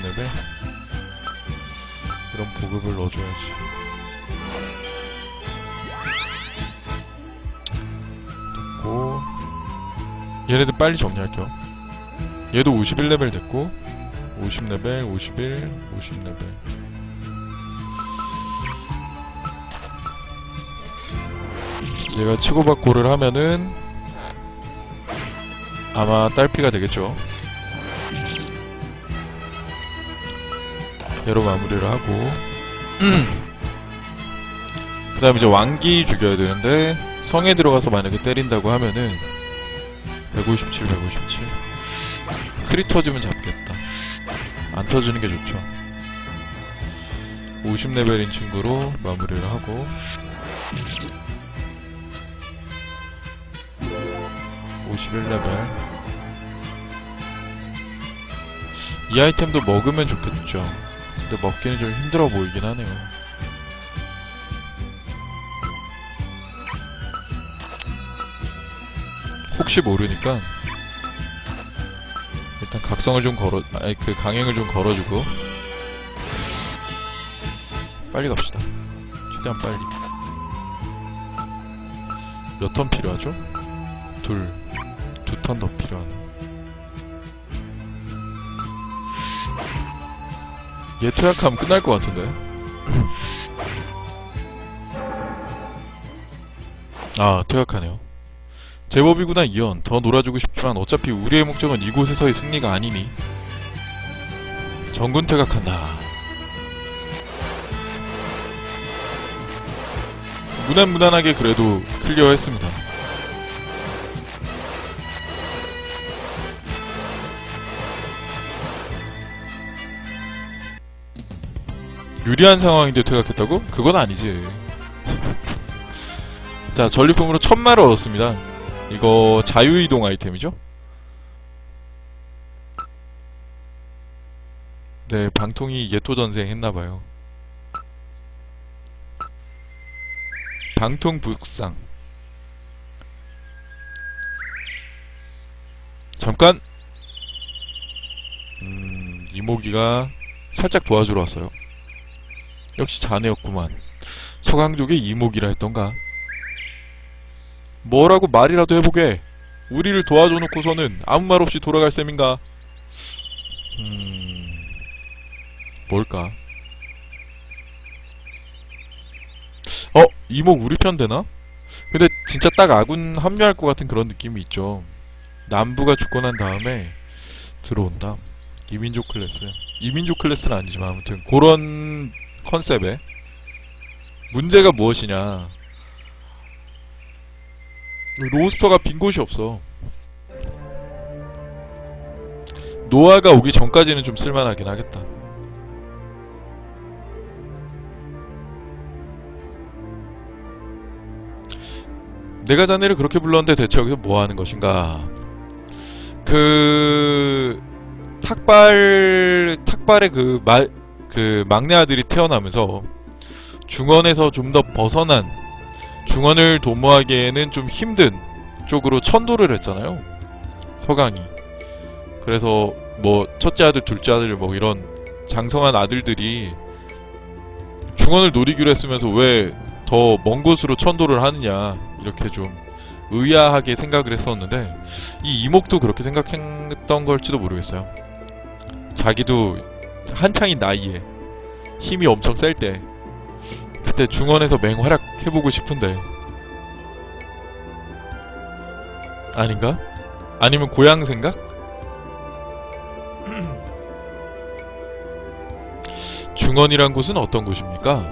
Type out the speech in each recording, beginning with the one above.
50레벨 이런 보급을 넣어줘야지. 됐고. 얘네들 빨리 정리할게요. 얘도 51레벨 됐고 50레벨 51 50레벨. 얘가 치고받고를 하면은 아마 딸피가 되겠죠 얘로 마무리를 하고. 그 다음에 이제 왕기 죽여야 되는데 성에 들어가서 만약에 때린다고 하면은 157, 157 크리 터지면 잡겠다. 안 터지는 게 좋죠. 50레벨인 친구로 마무리를 하고. 51레벨. 이 아이템도 먹으면 좋겠죠 근데 먹기는 좀 힘들어 보이긴 하네요 혹시 모르니까 일단 각성을 좀 걸어 아니 그 강행을 좀 걸어주고 빨리 갑시다 최대한 빨리 몇 턴 필요하죠? 둘, 두 턴 더 필요하네. 얘 투약하면 끝날 것 같은데. 아, 투약하네요. 제법이구나, 이언. 더 놀아주고 싶지만 어차피 우리의 목적은 이곳에서의 승리가 아니니. 정군 퇴각한다. 무난무난하게 그래도 클리어했습니다. 유리한 상황인데 퇴각했다고? 그건 아니지. 자, 전리품으로 천마를 얻었습니다. 이거 자유이동 아이템이죠? 네, 방통이 예토전생 했나봐요. 방통 북상. 잠깐! 음, 이모기가 살짝 도와주러 왔어요. 역시 자네였구만. 서강족의 이목이라 했던가. 뭐라고 말이라도 해보게. 우리를 도와줘 놓고서는 아무 말 없이 돌아갈 셈인가? 음... 뭘까? 어? 이목 우리 편 되나? 근데 진짜 딱 아군 합류할 것 같은 그런 느낌이 있죠. 남부가 죽고 난 다음에 들어온다. 이민족 클래스. 이민족 클래스는 아니지만 아무튼 그런 컨셉에 문제가 무엇이냐. 로스터가 빈 곳이 없어. 노아가 오기 전까지는 좀 쓸만하긴 하겠다. 내가 자네를 그렇게 불렀는데 대체 여기서 뭐 하는 것인가. 그 탁발 탁발의 그 말 그 막내 아들이 태어나면서 중원에서 좀 더 벗어난 중원을 도모하기에는 좀 힘든 쪽으로 천도를 했잖아요. 서강이. 그래서 뭐 첫째 아들, 둘째 아들 뭐 이런 장성한 아들들이 중원을 노리기로 했으면서 왜 더 먼 곳으로 천도를 하느냐 이렇게 좀 의아하게 생각을 했었는데 이 이목도 그렇게 생각했던 걸지도 모르겠어요. 자기도 한창인 나이에 힘이 엄청 셀 때 그때 중원에서 맹활약 해보고 싶은데 아닌가? 아니면 고향 생각? 중원이란 곳은 어떤 곳입니까?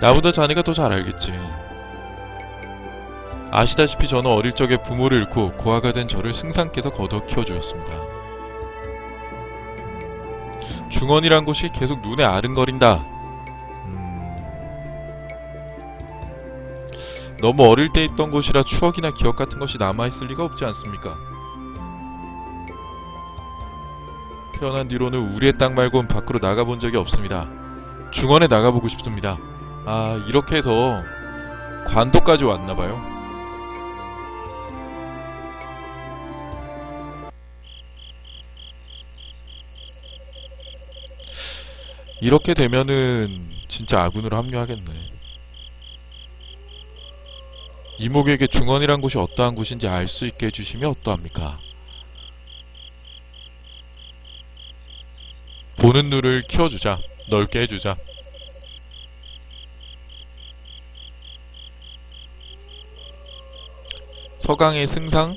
나보다 자네가 더 잘 알겠지. 아시다시피 저는 어릴 적에 부모를 잃고 고아가 된 저를 승상께서 거둬 키워주었습니다. 중원이란 곳이 계속 눈에 아른거린다. 음... 너무 어릴 때 있던 곳이라 추억이나 기억 같은 것이 남아있을 리가 없지 않습니까? 태어난 뒤로는 우리의 땅 말곤 밖으로 나가본 적이 없습니다. 중원에 나가보고 싶습니다. 아, 이렇게 해서 관도까지 왔나봐요. 이렇게 되면은 진짜 아군으로 합류하겠네. 이목에게 중원이란 곳이 어떠한 곳인지 알 수 있게 해주시면 어떠합니까? 보는 눈을 키워주자. 넓게 해주자. 서강의 승상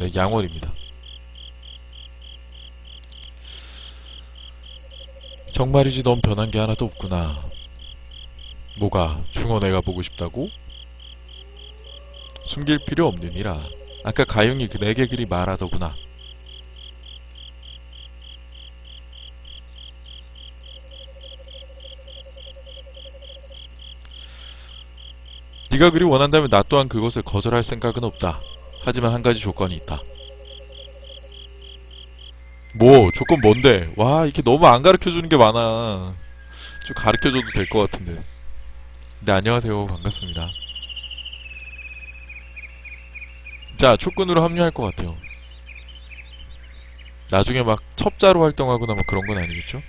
네, 양월입니다. 정말이지 넌 변한 게 하나도 없구나. 뭐가 중원애가 보고 싶다고? 숨길 필요 없느니라. 아까 가영이 그 내게 그리 말하더구나. 네가 그리 원한다면 나 또한 그것을 거절할 생각은 없다. 하지만 한 가지 조건이 있다. 뭐 조건 뭔데? 와 이렇게 너무 안 가르쳐주는 게 많아. 좀 가르쳐줘도 될 것 같은데. 네 안녕하세요 반갑습니다. 자 촉근으로 합류할 것 같아요. 나중에 막 첩자로 활동하거나 뭐 그런 건 아니겠죠?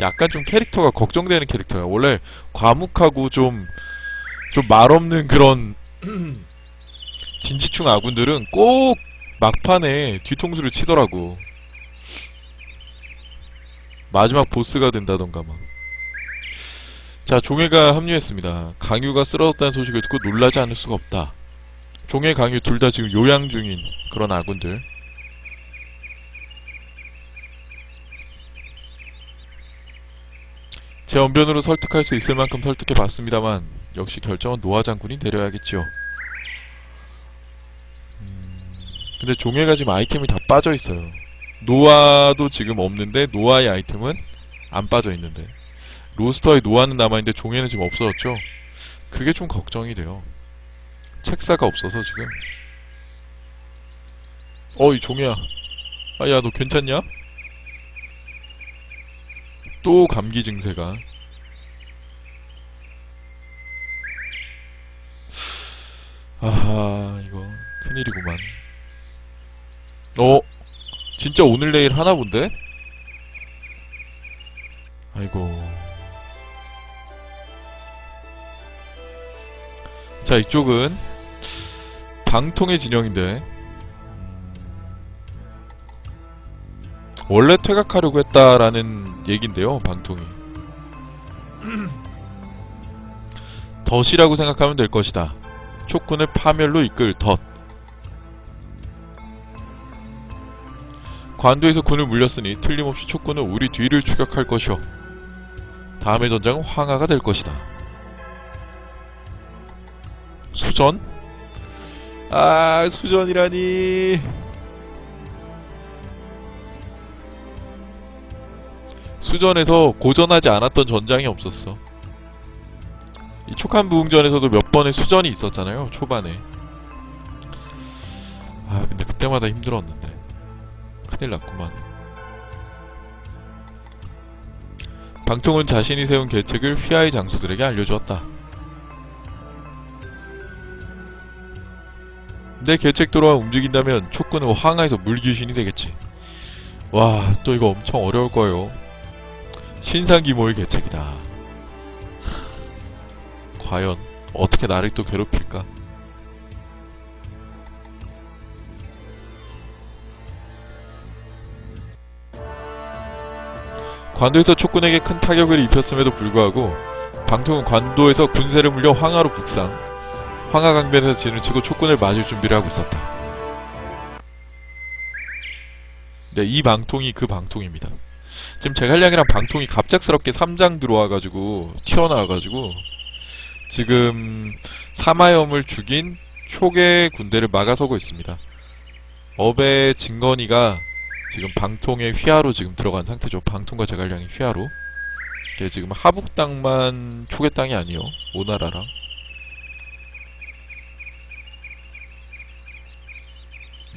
약간 좀 캐릭터가 걱정되는 캐릭터야. 원래 과묵하고 좀 좀 말없는 그런 진지충 아군들은 꼭 막판에 뒤통수를 치더라고. 마지막 보스가 된다던가 막. 자, 종해가 합류했습니다. 강유가 쓰러졌다는 소식을 듣고 놀라지 않을 수가 없다. 종해, 강유 둘 다 지금 요양 중인 그런 아군들. 제 언변으로 설득할 수 있을 만큼 설득해 봤습니다만 역시 결정은 노아 장군이 내려야겠지요. 근데 종해가 지금 아이템이 다 빠져 있어요. 노아도 지금 없는데 노아의 아이템은 안 빠져 있는데 로스터의 노아는 남아있는데 종해는 지금 없어졌죠. 그게 좀 걱정이 돼요. 책사가 없어서 지금. 어이 종해야. 아야 너 괜찮냐? 또 감기 증세가. 아하 이거 큰일이구만. 어? 진짜 오늘 내일 하나 본데? 아이고. 자, 이쪽은 방통의 진영인데 원래 퇴각하려고 했다라는 얘긴데요, 방통이. 덫이라고 생각하면 될 것이다. 촉군을 파멸로 이끌 덫. 관도에서 군을 물렸으니 틀림없이 촉군은 우리 뒤를 추격할 것이오. 다음의 전장은 황하가 될 것이다. 수전? 아, 수전이라니. 수전에서 고전하지 않았던 전장이 없었어. 이 촉한 부흥전에서도 몇 번의 수전이 있었잖아요, 초반에. 아, 근데 그때마다 힘들었는데. 큰일 났구만. 방통은 자신이 세운 계책을 휘하의 장수들에게 알려주었다. 내 계책대로 움직인다면 촉구는 황하에서 물귀신이 되겠지. 와, 또 이거 엄청 어려울 거예요. 신상기모의 계책이다. 하, 과연 어떻게 나를 또 괴롭힐까? 관도에서 촉군에게 큰 타격을 입혔음에도 불구하고 방통은 관도에서 군세를 물려 황하로 북상 황하강변에서 진을 치고 촉군을 맞을 준비를 하고 있었다. 네, 이 방통이 그 방통입니다. 지금 제갈량이랑 방통이 갑작스럽게 3장 들어와가지고 튀어나와가지고 지금 사마염을 죽인 촉의 군대를 막아서고 있습니다. 업의 진건이가 지금 방통의 휘하로 지금 들어간 상태죠. 방통과 제갈량이 휘하로. 이게 지금 하북 땅만 초계 땅이 아니요. 오나라랑.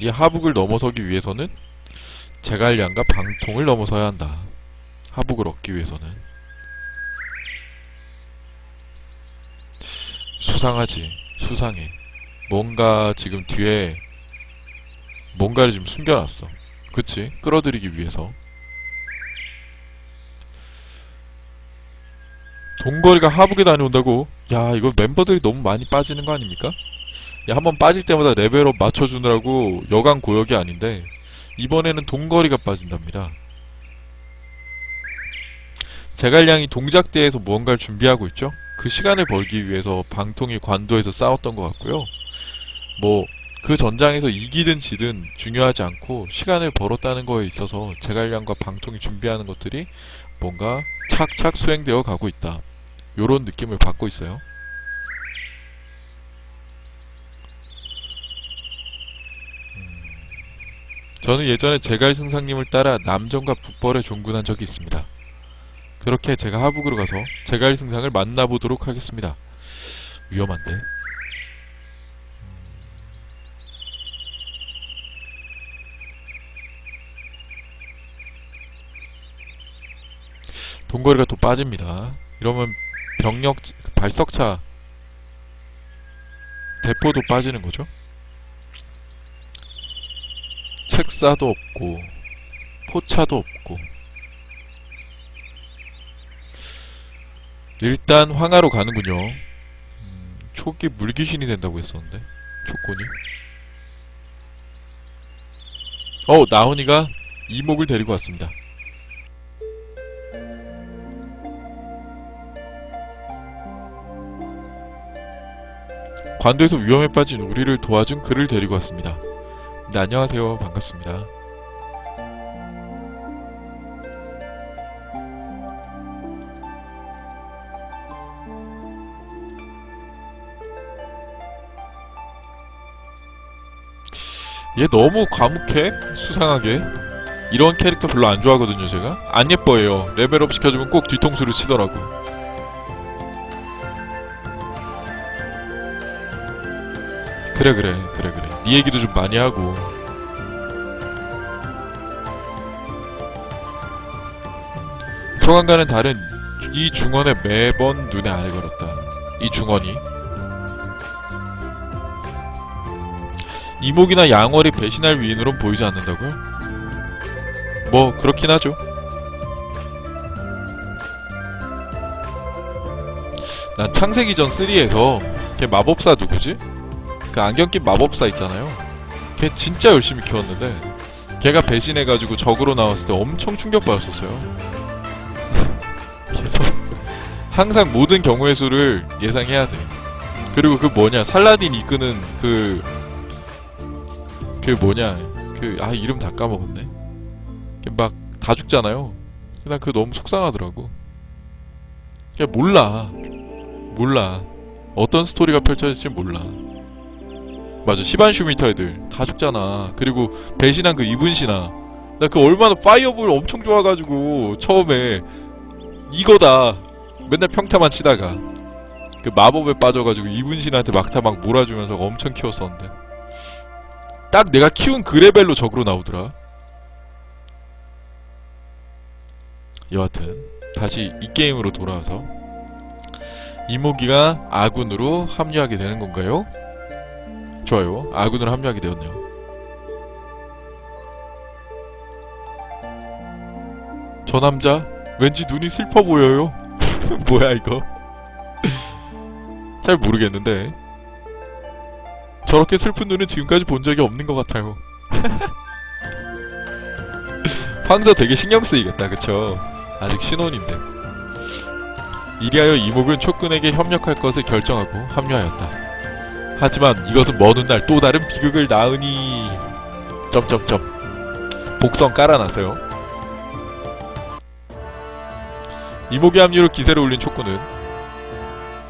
이 하북을 넘어서기 위해서는 제갈량과 방통을 넘어서야 한다. 하북을 얻기 위해서는. 수상하지. 수상해. 뭔가 지금 뒤에 뭔가를 지금 숨겨놨어. 그치? 끌어들이기 위해서. 동거리가 하북에 다녀온다고? 야 이거 멤버들이 너무 많이 빠지는 거 아닙니까? 야 한번 빠질 때마다 레벨업 맞춰주느라고 여간 고역이 아닌데 이번에는 동거리가 빠진답니다. 제갈량이 동작대에서 무언가를 준비하고 있죠? 그 시간을 벌기 위해서 방통이 관도에서 싸웠던 것 같고요. 뭐 그 전장에서 이기든 지든 중요하지 않고 시간을 벌었다는 거에 있어서 제갈량과 방통이 준비하는 것들이 뭔가 착착 수행되어 가고 있다. 요런 느낌을 받고 있어요. 음, 저는 예전에 제갈 승상님을 따라 남정과 북벌에 종군한 적이 있습니다. 그렇게 제가 하북으로 가서 제갈 승상을 만나보도록 하겠습니다. 위험한데? 동거리가 또 빠집니다. 이러면 병력 발석차 대포도 빠지는 거죠. 책사도 없고 포차도 없고 일단 황하로 가는군요. 음, 초기 물귀신이 된다고 했었는데 초권이 어 나훈이가 이목을 데리고 왔습니다. 관도에서 위험에 빠진 우리를 도와준 그를 데리고 왔습니다. 네, 안녕하세요. 반갑습니다. 얘 너무 과묵해? 수상하게. 이런 캐릭터 별로 안 좋아하거든요, 제가. 안 예뻐해요. 레벨업 시켜주면 꼭 뒤통수를 치더라고. 그래 그래 그래 그래. 네 얘기도 좀 많이 하고. 소강과는 다른 이 중원에 매번 눈에 알을 걸었다. 이 중원이. 이목이나 양월이 배신할 위인으론 보이지 않는다고요? 뭐 그렇긴 하죠. 난 창세기 전 3에서 걔 마법사 누구지? 그 안경 낀 마법사 있잖아요. 걔 진짜 열심히 키웠는데 걔가 배신해가지고 적으로 나왔을 때 엄청 충격받았었어요. 그래서 항상 모든 경우의 수를 예상해야 돼. 그리고 그 뭐냐 살라딘 이끄는 그 그 뭐냐 그 아 이름 다 까먹었네. 막 다 죽잖아요. 난 그거 너무 속상하더라고. 그냥 몰라. 몰라. 어떤 스토리가 펼쳐질지 몰라. 맞아. 시반 슈미터 애들. 다 죽잖아. 그리고 배신한 그 이분신아. 나 그 얼마나 파이어볼 엄청 좋아가지고 처음에 이거다. 맨날 평타만 치다가. 그 마법에 빠져가지고 이분신한테 막타 막 몰아주면서 엄청 키웠었는데. 딱 내가 키운 그 레벨로 적으로 나오더라. 여하튼 다시 이 게임으로 돌아와서 이모기가 아군으로 합류하게 되는 건가요? 좋아요. 아군으로 합류하게 되었네요. 저 남자 왠지 눈이 슬퍼 보여요. 뭐야 이거? 잘 모르겠는데 저렇게 슬픈 눈은 지금까지 본 적이 없는 것 같아요. 황서 되게 신경 쓰이겠다, 그쵸? 아직 신혼인데. 이리하여 이목은 촉근에게 협력할 것을 결정하고 합류하였다. 하지만 이것은 먼 훗날 또 다른 비극을 낳으니 점점점 복성 깔아놨어요. 이목의 합류로 기세를 올린 촉구는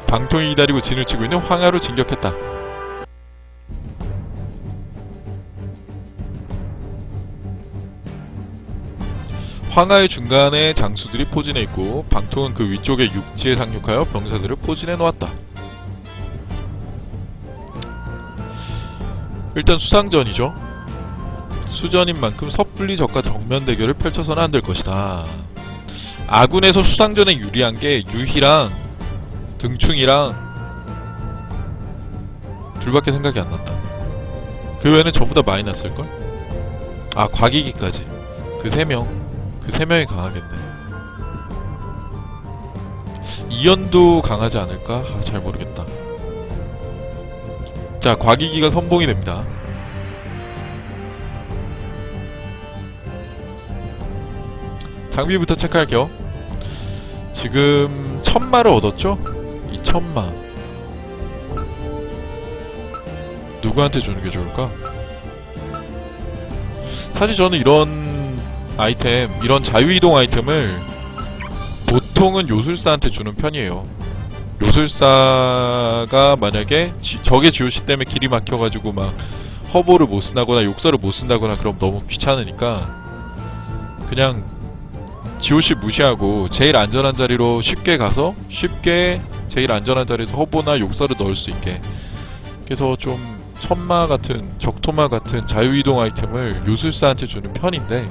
방통이 기다리고 진을 치고 있는 황하로 진격했다. 황하의 중간에 장수들이 포진해 있고 방통은 그 위쪽에 육지에 상륙하여 병사들을 포진해 놓았다. 일단 수상전이죠. 수전인 만큼 섣불리 적과 정면 대결을 펼쳐서는 안 될 것이다. 아군에서 수상전에 유리한 게 유희랑 등충이랑 둘밖에 생각이 안 난다. 그 외에는 전부 다 마이너스일걸? 아, 과기기까지. 그 세 명. 그 세 명이 강하겠네. 2연도 강하지 않을까? 아, 잘 모르겠다. 자, 과기기가 선봉이 됩니다. 장비부터 체크할게요. 지금 천마를 얻었죠? 이 천마. 누구한테 주는 게 좋을까? 사실 저는 이런 아이템, 이런 자유이동 아이템을 보통은 요술사한테 주는 편이에요. 요술사가 만약에 지- 적의 GOC 때문에 길이 막혀가지고 막 허보를 못 쓴다거나 욕설을 못 쓴다거나 그럼 너무 귀찮으니까 그냥 GOC 무시하고 제일 안전한 자리로 쉽게 가서 쉽게 제일 안전한 자리에서 허보나 욕설을 넣을 수 있게. 그래서 좀 천마 같은 적토마 같은 자유이동 아이템을 요술사한테 주는 편인데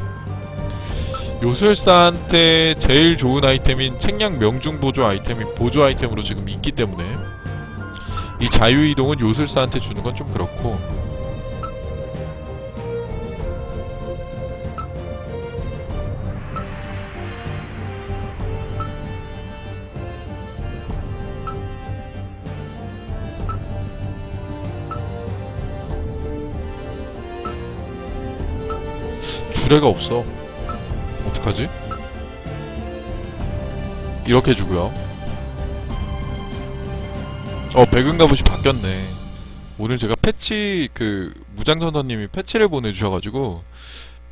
요술사한테 제일 좋은 아이템인 책량 명중 보조 아이템이 보조 아이템으로 지금 있기 때문에 이 자유이동은 요술사한테 주는 건 좀 그렇고. 주례가 없어 어떡하지? 이렇게 주고요. 어, 갑옷이 바뀌었네. 오늘 제가 패치, 그, 무장전사님이 패치를 보내주셔가지고,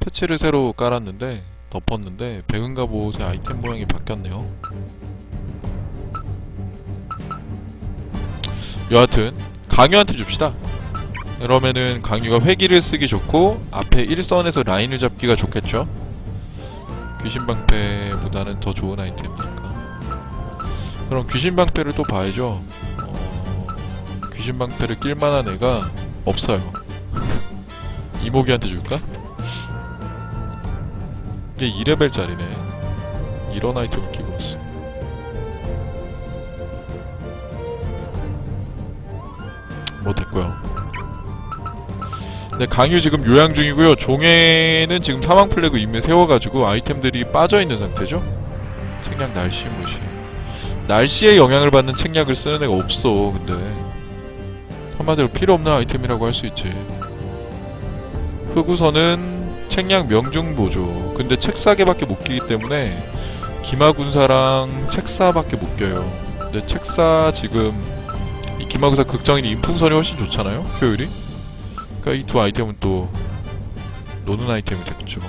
패치를 새로 깔았는데, 덮었는데, 갑옷의 아이템 모양이 바뀌었네요. 여하튼, 강유한테 줍시다. 그러면은 강유가 회기를 쓰기 좋고, 앞에 1선에서 라인을 잡기가 좋겠죠? 귀신방패보다는 더 좋은 아이템이니까. 그럼 귀신방패를 또 봐야죠. 어, 귀신방패를 낄만한 애가 없어요. 이모기한테 줄까? 이게 2레벨짜리네. 이런 아이템을 끼고 있어. 뭐 됐고요. 네, 강유 지금 요양 중이고요. 종에는 지금 사망 플래그 이미 세워가지고 아이템들이 빠져있는 상태죠. 책략 날씨 무시. 날씨에 영향을 받는 책략을 쓰는 애가 없어, 근데. 한마디로 필요 없는 아이템이라고 할 수 있지. 흑우선은 책략 명중 보조. 근데 책사계밖에 못 끼기 때문에 기마군사랑 책사밖에 못 껴요. 근데 책사 지금 이 기마군사 극장인 인풍선이 훨씬 좋잖아요, 효율이. 그러니까 이 두 아이템은 또 노는 아이템이 됐죠.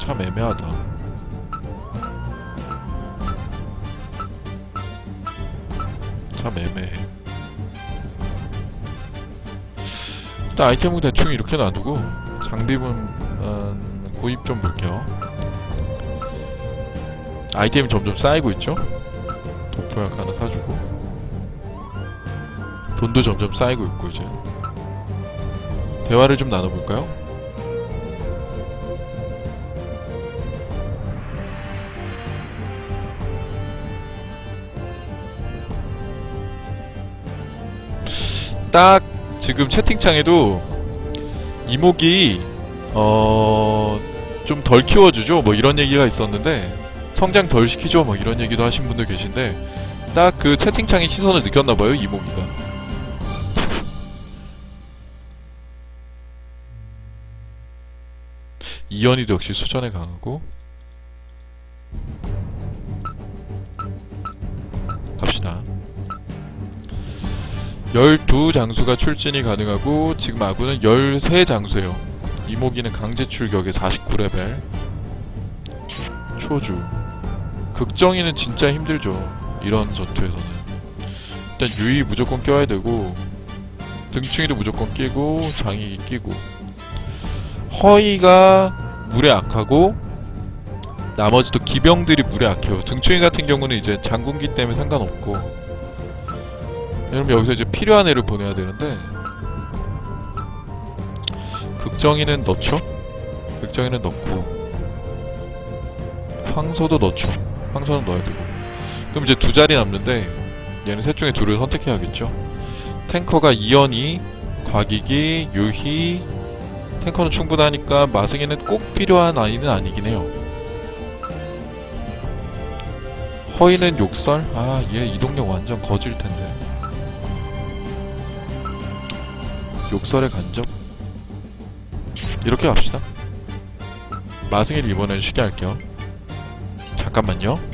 참 애매하다. 참 애매해. 일단 아이템은 대충 이렇게 놔두고 장비분 음, 구입 좀 볼게요. 아이템이 점점 쌓이고 있죠? 도포약 하나 사주고. 돈도 점점 쌓이고 있고 이제. 대화를 좀 나눠볼까요? 딱 지금 채팅창에도 이목이 어... 좀 덜 키워주죠? 뭐 이런 얘기가 있었는데 성장 덜 시키죠? 뭐 이런 얘기도 하신 분들 계신데 딱 그 채팅창의 시선을 느꼈나봐요 이모기가. 이연이도 역시 수전에 강하고. 갑시다. 12장수가 출진이 가능하고 지금 아군은 13장수예요. 이모기는 강제 출격에 49레벨. 초주. 극정이는 진짜 힘들죠 이런 전투에서는. 일단 유이 무조건 껴야 되고 등충이도 무조건 끼고 장익이 끼고. 허이가 물에 악하고 나머지도 기병들이 물에 악해요. 등충이 같은 경우는 이제 장군기 때문에 상관없고. 그럼 여기서 이제 필요한 애를 보내야 되는데 극정이는 넣죠? 극정이는 넣고 황소도 넣죠. 황소는 넣어야 되고. 그럼 이제 두 자리 남는데 얘는 셋 중에 둘을 선택해야겠죠. 탱커가 이연이, 과기기, 유희, 탱커는 충분하니까 마승이는 꼭 필요한 아이는 아니긴 해요. 허이는 욕설? 아, 얘 이동력 완전 거질 텐데. 욕설의 간접? 이렇게 갑시다. 마승이를 이번엔 쉽게 할게요. 잠깐만요.